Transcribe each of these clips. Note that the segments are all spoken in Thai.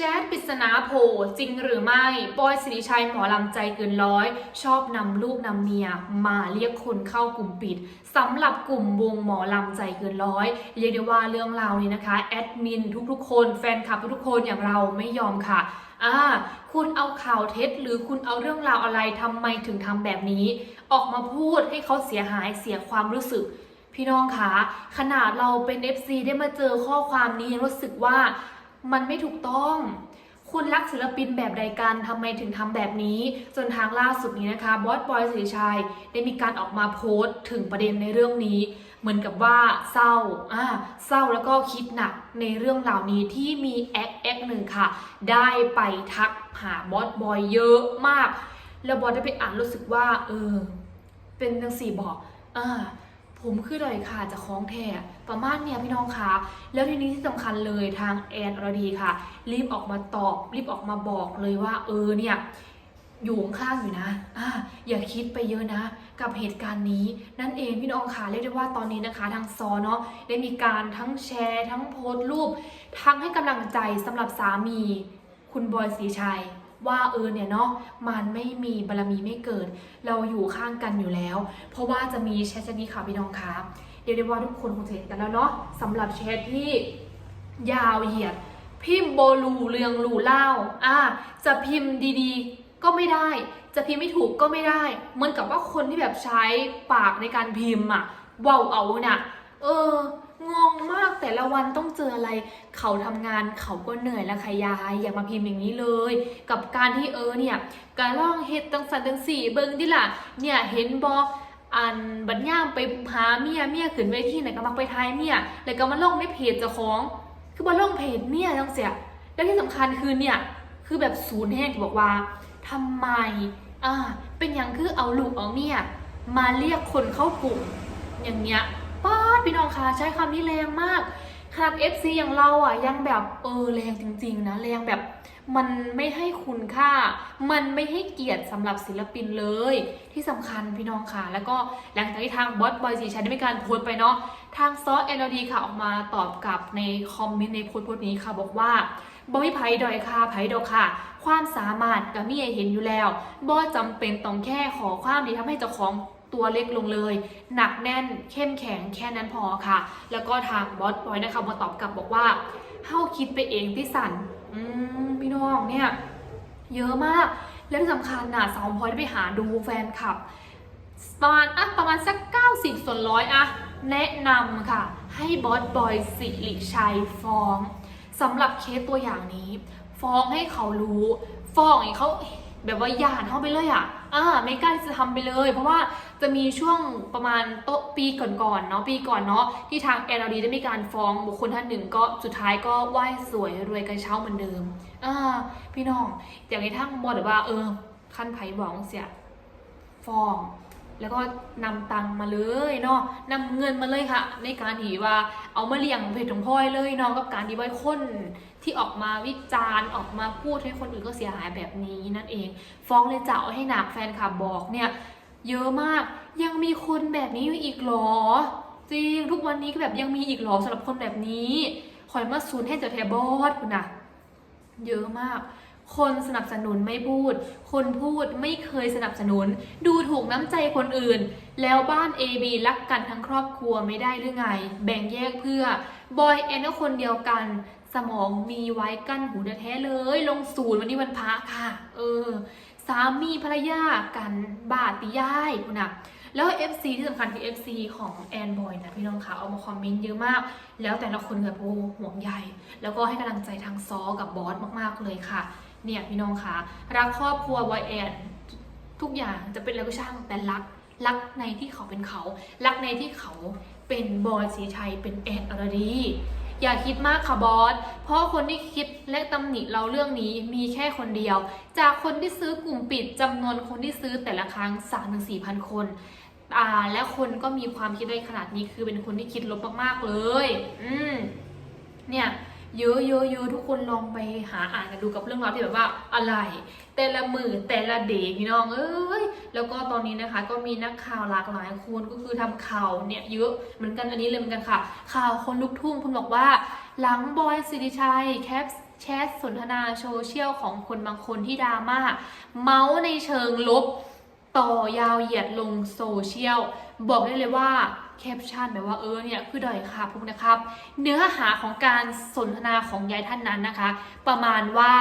ชทปริศนาโผจริงหรือไม่บอยสิริชัยหมอลำใจเกินร้อย ชอบนำลูกนำเมีย มาเรียกคนเข้ากลุ่มปิดสำหรับกลุ่มวงหมอลำใจเกินร้อยเรียกได้ว่าเรื่องราวนี้นะคะแอดมินทุกๆ คนแฟนคลับทุกๆคนอย่างเราไม่ยอมค่ะอ่าคุณเอาข่าวเท็จ หรือคุณเอาเรื่องราวอะไรทำไมถึงทำแบบนี้ ออกมาพูดให้เขาเสียหายเสียความรู้สึกพี่น้องคะขนาดเราเป็น FC ได้มาเจอข้อความนี้ยังรู้สึกว่า มันไม่ถูกต้อง คุณรักศิลปินแบบใดกันทำไมถึงทำแบบนี้ จนทางล่าสุดนี้นะคะบอสบอยสิริชัยได้มีการออกมาโพสต์ถึงประเด็นในเรื่องนี้ เหมือนกับว่าเศร้าอ่าเศร้าแล้วก็คิดหนักในเรื่องเหล่านี้ที่มีแอคแอคหนึ่งค่ะ ได้ไปทักหาบอสบอยเยอะมาก แล้วบอสได้ไปอ่านรู้สึกว่าเออเป็นจังสี่บอกอ่า ผมคือดอยค่ะจะคล้องแท้ประมาณเนี้ยพี่น้องคะแล้วทีนี้ที่สำคัญเลยทางแอนอรดีค่ะ รีบออกมาตอบ รีบออกมาบอกเลยว่า เออเนี่ยอยู่ข้างอยู่นะอ่าอย่าคิดไปเยอะนะ กับเหตุการณ์นี้ นั่นเองพี่น้องค่ะเรียกได้ว่าตอนนี้นะคะ ทางซอเนาะได้มีการทั้งแชร์ ทั้งโพสต์รูป ทั้งให้กำลังใจสำหรับสามี คุณบอยศรีชัย ว่าเออเนี่ยเนาะมันไม่มีบารมีไม่เกิด เราอยู่ข้างกันอยู่แล้ว เพราะว่าจะมีแชทชนิดค่ะพี่น้องคะเรียกได้ว่าทุกคนคงจะเห็นกันแล้วเนาะสำหรับแชทที่ยาวเหยียด พิมพ์โบลูเรืองลูเล่าอ่าจะพิมพ์ดีๆ ก็ไม่ได้ จะพิมพ์ไม่ถูกก็ไม่ได้เหมือนกับว่าคนที่แบบใช้ปากในการพิมพ์อะเว้าเอาน่ะ เออ งงมากแต่ละวันต้องเจออะไร เขาทำงานเขาก็เหนื่อยแล้วค่ะยายอย่ามาพิมพ์อย่างนี้เลย กับการที่เออเนี่ยการล่องเฮ็ดตั้งสันตั้งสี่เบิ้งดิล่ะเนี่ยเห็นบออันบัดย่ามไปหาเมียเมียขึ้นเวทีไหนก็มักไปทายเมียแล้วก็มาลงในเพจเจ้าของ คือมาลงเพจเมียจังเสียแล้วที่สำคัญคือเนี่ยคือแบบศูนย์แห้งที่บอกว่าทำไมอ่าเป็นอย่างคือเอาลูกเอาเมียมาเรียกคนเข้ากลุ่มอย่างเงี้ย ป้าดพี่น้องคะใช้คำนี้แรงมากขนาด FC อย่างเราอะยังแบบเออแรงจริง ๆ นะแรงแบบมันไม่ให้คุณค่า มันไม่ให้เกียรติสำหรับศิลปินเลย ที่สำคัญพี่น้องค่ะ แล้วก็หลังจากที่ทางบอสบอยสีชัยได้มีการโพสต์ไปเนาะ ทางซอสเอลดีค่ะออกมาตอบกลับในคอมเมนต์ในโพสต์โพสต์นี้ค่ะบอกว่าบอยไผ่ดอยค่ะไผ่ดอกค่ะ ความสามารถกับมีให้เห็นอยู่แล้วบอสจำเป็นต้องแค่ขอความดีทำให้เจ้าของ ตัวเล็กลงเลย หนักแน่นเข้มแข็งแค่นั้นพอค่ะ แล้วก็ทางบอสบอยนะคะมาตอบกลับบอกว่าเฮ้าคิดไปเองที่สันอืมพี่น้องเนี่ย เยอะมาก และที่สำคัญน่ะสาวพลอยได้ไปหาดูแฟนคลับ ประมาณอะประมาณสัก 90 ส่วนร้อยอะแนะนำค่ะ ให้บอสบอยสิริชัยฟ้องสำหรับเคสตัวอย่างนี้ ฟ้องให้เขารู้ ฟ้องให้เขา แบบว่าหยาดเข้าไปเลยอะอ่าไม่กล้าที่จะทำไปเลย เพราะว่าจะมีช่วงประมาณโต๊ะปีก่อนๆเนาะปีก่อนเนาะที่ทางแอนดีได้มีการฟ้องบุคคลท่านหนึ่งก็สุดท้ายก็ไหว้สวยรวยกระเช้าเหมือนเดิมอ่าพี่น้องอย่างในทั้งบอดว่า เออขั้นไผ่บอกเสียฟ้อง แล้วก็นำตังมาเลยเนาะนำเงินมาเลยค่ะ ในการที่ว่าเอามาเลี้ยงเพจของพ่อยเลยเนาะกับการที่ว่าคนที่ออกมาวิจารณ์ออกมาพูดให้คนอื่นก็เสียหายแบบนี้นั่นเอง ฟ้องเลยจะเอาให้หนักแฟนคลับบอกเนี่ยเยอะมากยังมีคนแบบนี้อยู่อีกหรอ จริงทุกวันนี้ก็แบบยังมีอีกหรอสำหรับคนแบบนี้คอยมาซูนให้เจอแทบอสคุณนะเยอะมาก คนสนับสนุนไม่พูด คนพูดไม่เคยสนับสนุน ดูถูกน้ำใจคนอื่น แล้วบ้าน AB รักกันทั้งครอบครัวไม่ได้หรือไง แบ่งแยกเพื่อ บอยแอนก็คนเดียวกัน สมองมีไว้กั้นหูแท้เลย ลงศูนย์วันนี้วันพระค่ะ เออ สามีภรรยากันบาดติยายคุณนะแล้ว FC ที่สำคัญคือ FC ของแอนบอยนะพี่น้องคะเอามาคอมเมนต์เยอะมาก แล้วแต่ละคนแบบโอ้ห่วงใยแล้วก็ให้กำลังใจทางซอกับบอสมากๆเลยค่ะ เนี่ยพี่น้องคะรักครอบครัวบอยแอนทุกอย่างจะเป็นอะไรก็ช่างแต่รักรักในที่เขาเป็นเขา รักในที่เขาเป็นบอยสีชัยเป็นแอนอรดีอย่าคิดมากค่ะบอส เพราะคนที่คิดและตำหนิเราเรื่องนี้มีแค่คนเดียว จากคนที่ซื้อกลุ่มปิดจำนวนคนที่ซื้อแต่ละครั้ง 3 4 0 0 0คนอ่าและคนก็มีความคิดได้ขนาดนี้คือเป็นคนที่คิดลบมากๆเลย อืมเนี่ย เยอะเยอะเยอะทุกคนลองไปหาอ่านกันดูกับเรื่องราวที่แบบว่าอะไร แต่ละมือแต่ละเดย์พี่น้องเอ้ยแล้วก็ตอนนี้นะคะ ก็มีนักข่าวหลากหลายคนก็คือทำข่าวเนี่ยเยอะเหมือนกันอันนี้เลยเหมือนกันค่ะ ข่าวคนลุกทุ่งคุณบอกว่า หลังบอยสิริชัยแคปแชทสนทนาโซเชียลของคนบางคนที่ดราม่าเมาส์ในเชิงลบ ต่อยาวเหยียดลงโซเชียล บอกได้เลยว่าแคปชั่นแบบว่าเออเนี่ยคือดอยค่ะพวกนะครับ เนื้อหาของการสนทนาของยายท่านนั้นนะคะ ประมาณว่า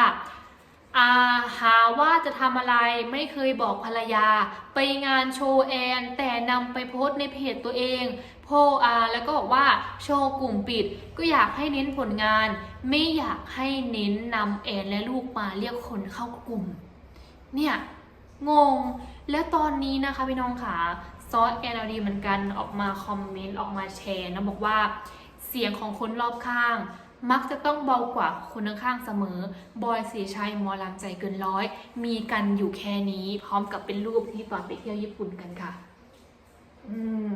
อาหาว่าจะทำอะไรไม่เคยบอกภรรยา ไปงานโชว์แอน แต่นำไปโพสต์ในเพจตัวเองโพอาแล้วก็บอกว่าโชว์กลุ่มปิด ก็อยากให้เน้นผลงาน ไม่อยากให้เน้นนำแอนและลูกมาเรียกคนเข้ากลุ่ม เนี่ย งง แล้วตอนนี้นะคะพี่น้องค่ะซอสแอนดีเหมือนกันออกมาคอมเมนต์ออกมาแชร์นะบอกว่าเสียงของคนรอบข้าง มักจะต้องเบากว่าคนข้างเสมอ บอยสีชัยมอลำใจเกินร้อย มีกันอยู่แค่นี้ พร้อมกับเป็นรูปที่ตอนไปเที่ยวญี่ปุ่นกันค่ะ อืม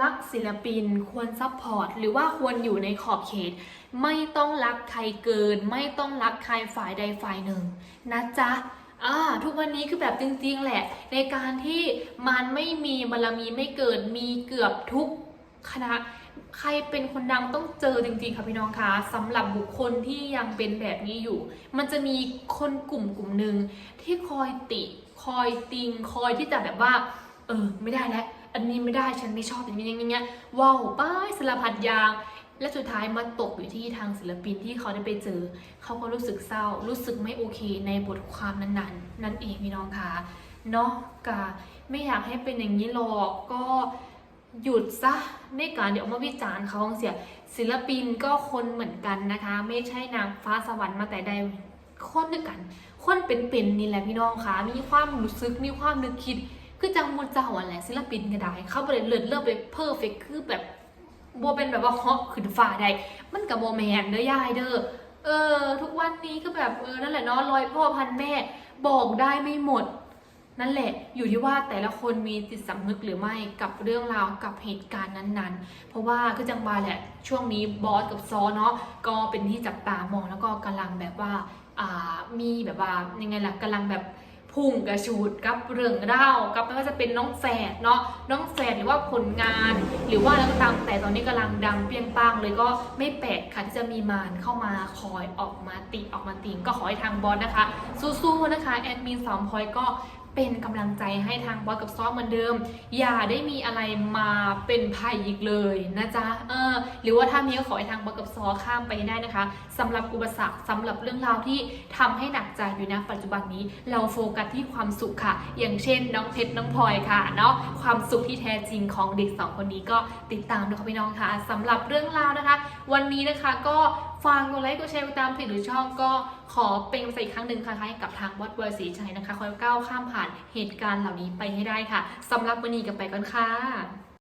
รักศิลปินควรซัพพอร์ตหรือว่าควรอยู่ในขอบเขต ไม่ต้องรักใครเกิน ไม่ต้องรักใครฝ่ายใดฝ่ายหนึ่ง นะจ๊ะ อ่าทุกวันนี้คือแบบจริง ๆ แหละ ในการที่มันไม่มีบารมีไม่เกิดมีเกือบทุกคณะ ใครเป็นคนดังต้องเจอจริงๆค่ะพี่น้องคะสำหรับบุคคลที่ยังเป็นแบบนี้อยู่ มันจะมีคนกลุ่มกลุ่มหนึ่งที่คอยติ คอยติง คอยที่จะแบบว่า เออ ไม่ได้แล้วอันนี้ไม่ได้ฉันไม่ชอบอย่างนี้อย่างเงี้ยว้าวป้ายสารพัดยาง และสุดท้ายมาตกอยู่ที่ทางศิลปินที่เขาได้ไปเจอ เขาก็รู้สึกเศร้า รู้สึกไม่โอเคในบทความนั้นๆ นั่นเองพี่น้องคะเนาะกาไม่อยากให้เป็นอย่างนี้หรอกก็หยุดซะในการเดี๋ยวมาวิจารณ์เขาเสียศิลปินก็คนเหมือนกันนะคะ ไม่ใช่นางฟ้าสวรรค์มาแต่ใดคนด้วยกัน คนเป็นๆนี่แหละพี่น้องคะมีความรู้สึกมีความนึกคิด คือจังมูลจ้าอะแหละศิลปินก็ได้ เขาบริเลิศเลิศไปเพอร์เฟกคือแบบ โบเป็นแบบว่าฮอกขึ้นฟ้าได้ มันกับโบแมนเด้อยายเด้อ เออ ทุกวันนี้ก็แบบเออนั่นแหละเนาะร้อยพ่อพันแม่ บอกได้ไม่หมด นั่นแหละ อยู่ที่ว่าแต่ละคนมีจิตสำนึกหรือไม่กับเรื่องราวกับเหตุการณ์นั้นๆ เพราะว่าคือจังบาแหละ ช่วงนี้บอสกับซอเนาะก็เป็นที่จับตามองแล้วก็กำลังแบบว่าอ่ามีแบบว่ายังไงล่ะกำลังแบบ พุ่งกระชูดกับเรื่องเล่ากับไม่ว่าจะเป็นน้องแฝดเนาะน้องแฝดหรือว่าผลงาน หรือว่าแล้วก็ตามแต่ตอนนี้กำลังดังเปรี้ยงปังเลยก็ไม่แปลกค่ะที่จะมีมารเข้ามาคอยออกมาติออกมาติงก็ขอให้ทางบอสนะคะ สู้ๆนะคะแอดมินสามพอยก็ เป็นกำลังใจให้ทางบอสกับซ้อฟเหมือนเดิม อย่าได้มีอะไรมาเป็นภัยอีกเลยนะจ๊ะเออหรือว่าถ้ามีก็ขอให้ทางบอสกับซ้อข้ามไปได้นะคะสำหรับอุปสรรคสำหรับเรื่องราวที่ทำให้หนักใจอยู่นะปัจจุบันนี้ เราโฟกัสที่ความสุขค่ะ อย่างเช่น น้องเพชรน้องพลอยค่ะเนาะความสุขที่แท้จริงของเด็กสองคนนี้ก็ติดตามด้วยค่ะพี่น้องค่ะสำหรับเรื่องราวนะคะ วันนี้นะคะก็ ฟังกดไลค์กดแชร์กดตามเพจหรือช่องก็ขอเป็นกำลังใจอีกครั้งหนึ่งค่ะให้กับทางวัดเวอร์สีชัยนะคะคอยก้าวข้ามผ่านเหตุการณ์เหล่านี้ไปให้ได้ค่ะสำหรับวันนี้กันไปก่อนค่ะ